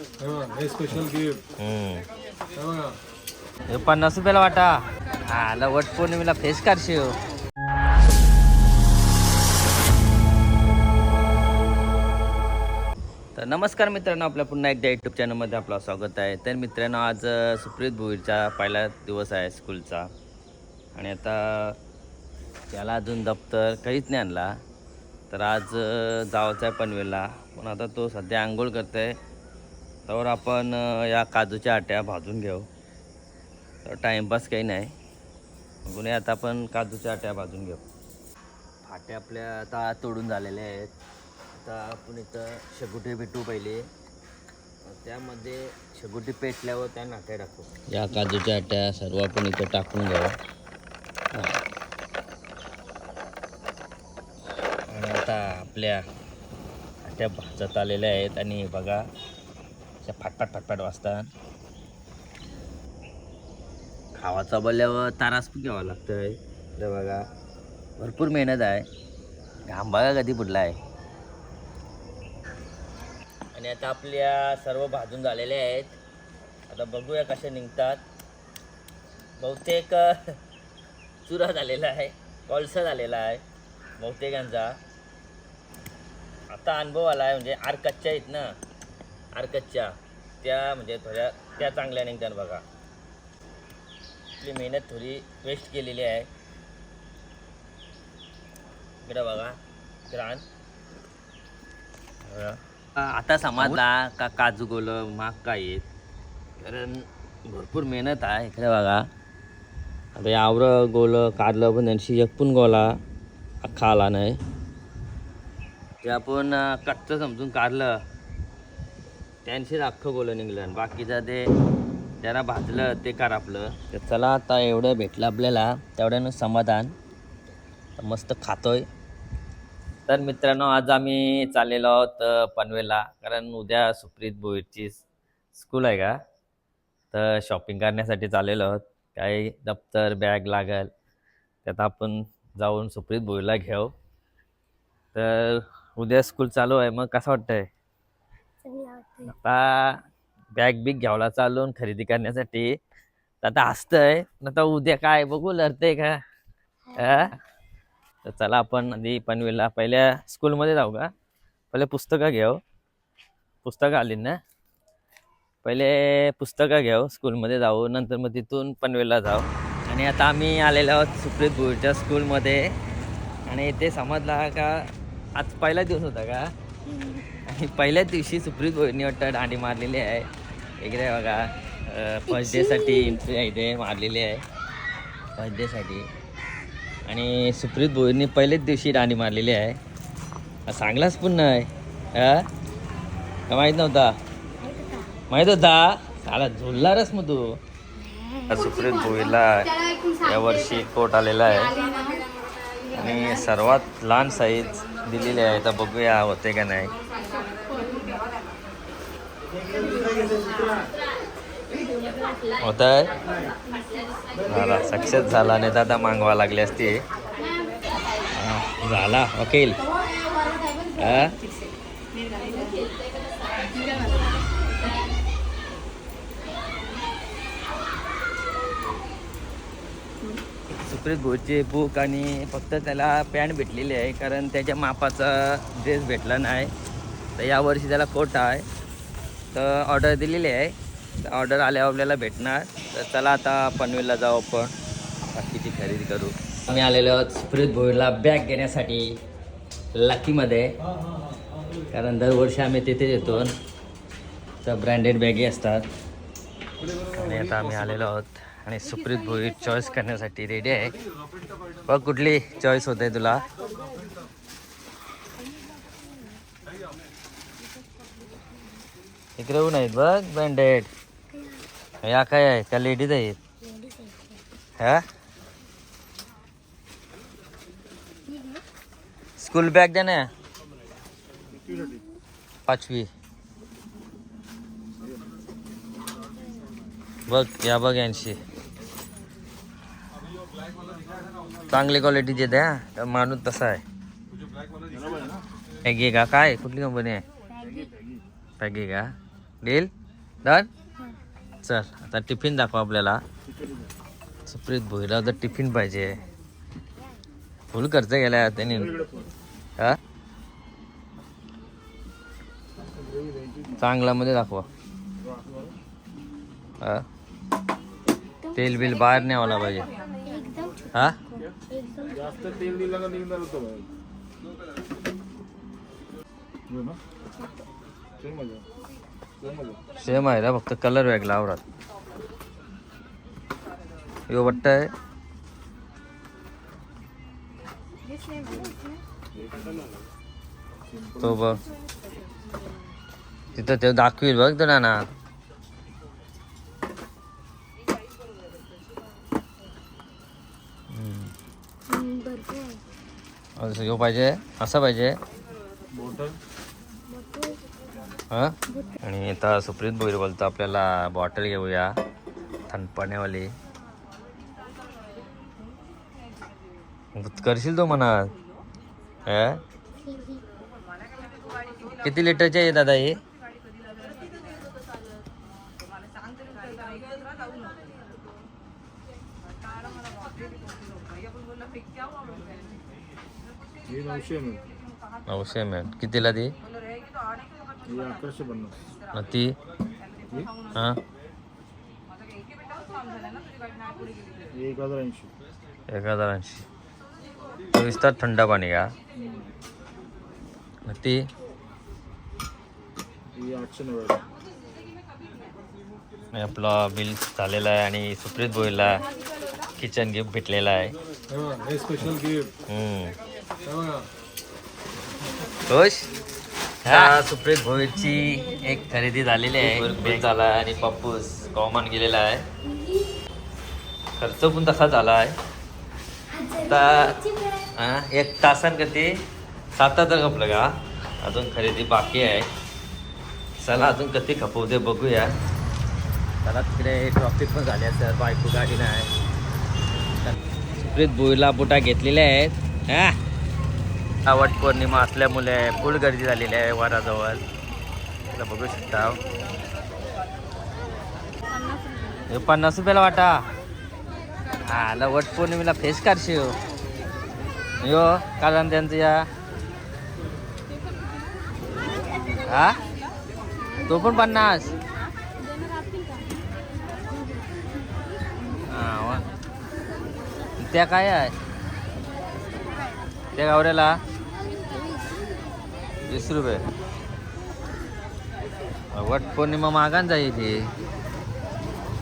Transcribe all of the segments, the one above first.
हे बघा, हे स्पेशल गिफ्ट हम्म. हे बघा हे पन्नास रुपयाला वाटा. आला वट पौर्णिमेला फेस काढशी हो तर नमस्कार मित्रांनो आपल्या पुन्हा एकदा यूट्यूब चॅनलमध्ये आपलं स्वागत आहे. तर मित्रांनो आज अ, सुप्रीत भुईरचा पहिला दिवस आहे स्कूलचा आणि आता त्याला अजून दप्तर काहीच नाही आणला. तर आज अ, जायचं आहे पनवेलला. पण आता तो सध्या आंघोळ करतो आहे तर आपण या काजूच्या आट्या भाजून घेऊ. तर टाईमपास काही नाही. बघूया आता आपण काजूच्या आट्या भाजून घेऊ. फाटे आपल्या आता तोडून झालेले आहेत. आता आपण इथं शेगुटी भेटू पहिले. त्यामध्ये शेगुटी पेटल्यावर त्या नाट्या टाकू. या काजूच्या आट्या सर्व आपण इथं टाकून घेऊ. आणि आता आपल्या आट्या भाजत आलेल्या आहेत. आणि बघा अशा फाटफाट फाटफाट वाजतात. खावाचा बोलल्यावर तारास पण घ्यावा लागतं आहे बघा भरपूर मेहनत आहे. घाम बघा कधी फुटला आहे आणि आता आपल्या सर्व भाजून झालेल्या आहेत. आता बघूया कसे निघतात. बहुतेक चुरा झालेला आहे कोळसा झालेला आहे बहुतेकांचा. आता अनुभव आला आहे म्हणजे आर कच्च्या आहेत ना. आर कच्च्या त्या म्हणजे थोड्या त्या चांगल्या निघतात बघा. आपली मेहनत थोडी वेस्ट केलेली आहे. इकडं बघा ग्रान. आता समजला का काजू गोल महाग काय आहेत? कारण भरपूर मेहनत आहे इकडे बघा. आता आवरं गोलं काढलं पण त्यांची एक पण गोला अख्खा आला नाही. ते आपण कच्चं समजून काढलं त्यांशीच अख्खं गोलं निघलं बाकीचं ते जरा भाजलं ते कार आपलं. तर चला आता एवढं भेटलं आपल्याला तेवढ्यानं समाधान. मस्त खातोय. तर मित्रांनो आज आम्ही चाललेलो आहोत पनवेला पनवेलला. कारण उद्या सुप्रीत बोईरची स्कूल आहे का? तर शॉपिंग करण्यासाठी चाललेलो आहोत. काही दप्तर बॅग लागेल. त्यात आपण जाऊन सुप्रीत भोईरला घेऊ. तर उद्या स्कूल चालू आहे. मग कसं वाटतंय? आता बॅग बिग घ्यावला चालून खरेदी करण्यासाठी. आता हसतंय. आता उद्या काय बघू लढतंय का? हा? तर चला आपण आधी पनवेलला पहिल्या स्कूलमध्ये जाऊ का? पहिले पुस्तकं घेऊ. पुस्तकं आली ना? पहिले पुस्तकं घेऊ स्कूलमध्ये जाऊ. नंतर मग तिथून पनवेलला जाऊ. आणि आता आम्ही आलेलो आहोत सुप्रीत भुईरच्या स्कूलमध्ये आणि इथे समजला का? आज पहिला दिवस होता का? आणि पहिल्याच दिवशी सुप्रीत भोईरनी वाटतं दांडी मारलेली आहे. इकडे बघा फर्स्ट डेसाठी एंट्री इथे मारलेली आहे. फर्स्ट डेसाठी आणि सुप्रीत भोईरनी पहिल्याच दिवशी दांडी मारलेली आहे. सांगलाच पण नाही. हा? का माहीत नव्हता? माहीत होता? साला झोलणारच मग तू. सुप्रीत भोईरला यावर्षी कोट आलेला आहे. आणि सर्वात लहान साईज दिलेली आहे. तर बघूया होते का नाही. होत आहे झाला सक्सेस झाला नाही दादा मागवा लागली असते. झाला वकील. सुप्रीत भोईरची बुक आणि फक्त त्याला पॅन्ट भेटलेली आहे कारण त्याच्या मापाचा ड्रेस भेटला नाही. तर यावर्षी त्याला कोट आहे. तर ऑर्डर दिलेली आहे. ऑर्डर आल्यावर आपल्याला भेटणार. तर चला आता पनवेलला जाऊ आपण. बाकीची खरेदी करू. आम्ही आलेलो आहोत सुप्रीत भोईरला बॅग घेण्यासाठी लकीमध्ये कारण दरवर्षी आम्ही तिथेच येतो. तर ब्रँडेड बॅगी असतात. आणि आता आम्ही आलेलो आहोत. आणि सुप्रीत भोईर चॉईस करण्यासाठी रेडी आहे. बघ कुठली चॉईस होते तुला. इकडे नाहीत आहेत बघ ब्रँडेड या काय लेडीज़ आहेत. हा? स्कूल बॅग द्या ना. पाचवी. बघ, या बघ यांशी चांगली क्वालिटीचे द्या माणूस तसा आहे. का? कंपनी आहे? पॅगी का? डील डन चल आता टिफिन दाखव आपल्याला. सुप्रीत भोईला तर टिफिन पाहिजे. फुल खर्च केला त्यांनी. हा? चांगला मध्ये दाखवा. हा? तेल बिल बाहेर नाही आला पाहिजे. हा? जास्त तेल दिलं का निघणार होतं सेम आहे. ना फक्त कलर वेगळा आवडत यो वाटत आहे. तो बघ. तिथं ते दाखवील बघ तो ना ह्यो पाहिजे असं पाहिजे. आणि आता सुप्रीत भोईर बोलतो आपल्याला बॉटल घेऊया. थंड पाण्यावाली करशील तो म्हणा हा? किती लिटरची आहे दादा ही? नऊशे एल कितीला ती? हे अकराशे पन्नास. ती? हे? एक हजार ऐंशी. एक हजार ऐंशी. चोवीस तास थंड पाणी का ती? हे आठशे नव्वद. आणि आपला बिल झालेला आहे आणि सुप्रीत बोईला किचन गिफ्ट भेटलेला आहे. स्पेशल गिफ्ट हम्म. हे. खुश हा. सुप्रीत भोईरची एक खरेदी झालेली आहे. बिल झाला आहे आणि पप्पूस कॉमन गेलेला आहे. खर्च पण तसा झाला आहे. आता हा, एक तासान कधी सात तर खपलं का? अजून खरेदी बाकी आहे. चला अजून कधी खपवते बघूया. चला तिकडे ट्रॉफिक पण झाली असेल बायको गाडी नाही सुप्रीत बोईला बुटा घेतलेल्या आहेत. हा. वट पौर्णिमा असल्यामुळे फुल गर्दी झालेली आहे वाराजवळ. तुला बघू शकता. हे पन्नास रुपयाला वाटा. हा वट पौर्णिमेला फेस काढशी हो यो कारण त्यांचं या. हा? तो पण पन्नास? हा त्या काय आहे? त्या गावऱ्याला? वीस रुपये. वट पौर्णिमा मागान जाईल ती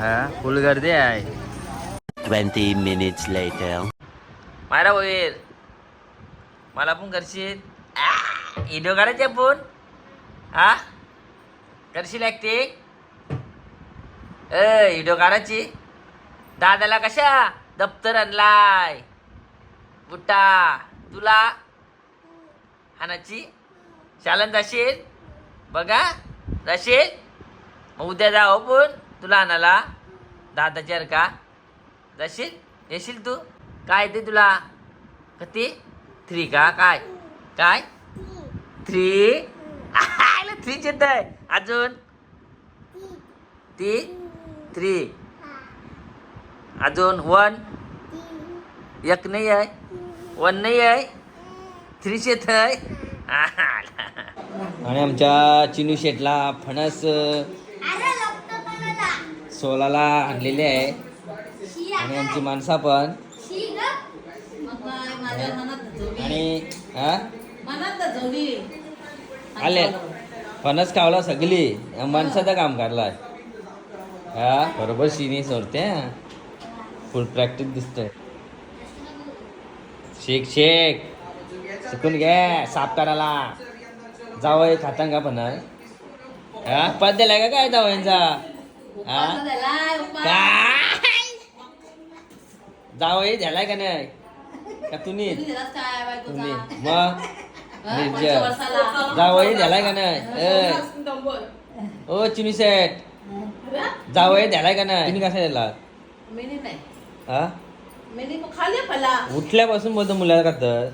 हा फुल गर्दी आहे. 20 minutes later. मारा होईल मला पण करशील? व्हिडिओ काढायचे पण हा? करशील ऍक्टिंग ए व्हिडिओ काढायची दादाला कशा दप्तर आणलाय? बुट्टा तुला? हानाची शालन जाशील? बघा जाशील? मग उद्या जा पण तुला आणाला दादाच्या का? जाशील? येशील तू? काय ते तुला? कती? थ्री का? काय? काय? थ्री? थ्रीच येत आहे. अजून? ती? थ्री? अजून? वन? एक नाही आहे. वन नाही आहे. थ्रीच येत आहे. आणि आमच्या चिनू शेटला फणस सोलाला आणलेले आहे. आणि आमची माणसा पण. आणि हा? आले. फणस खावला सगळी. माणसाचं काम करलाय हा? बरोबर शिनी सोडते फुल प्रॅक्टिस दिसतंय. शेक शेक शिकून घे साफ करायला. जावं खातां का पण हा पद दिलाय का काय जावयांचा? हा? काय? जावई झालाय का नाही? का तुम्ही? तुम्ही मग? जावई झालाय का नाही. ओ चिनी सेट जावई झालाय का नाही? तुम्ही कसा झाला हा? उठल्यापासून बोलतो मुलाला तर?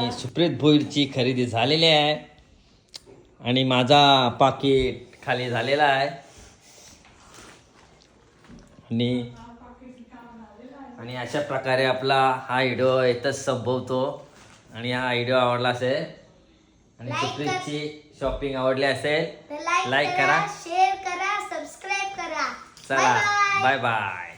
ही सुप्रीत भोईरची खरेदी झालेली आहे. आणि माझा पाकिट खाली झालेला आहे. आणि आणि अशा प्रकारे आपला हा व्हिडिओ इथंच संपवतो. आणि हा व्हिडिओ आवडला असेल आणि सुप्रीतची शॉपिंग आवडली असेल लाईक करा. शेअर करा सबस्क्राईब करा. चला. Bye bye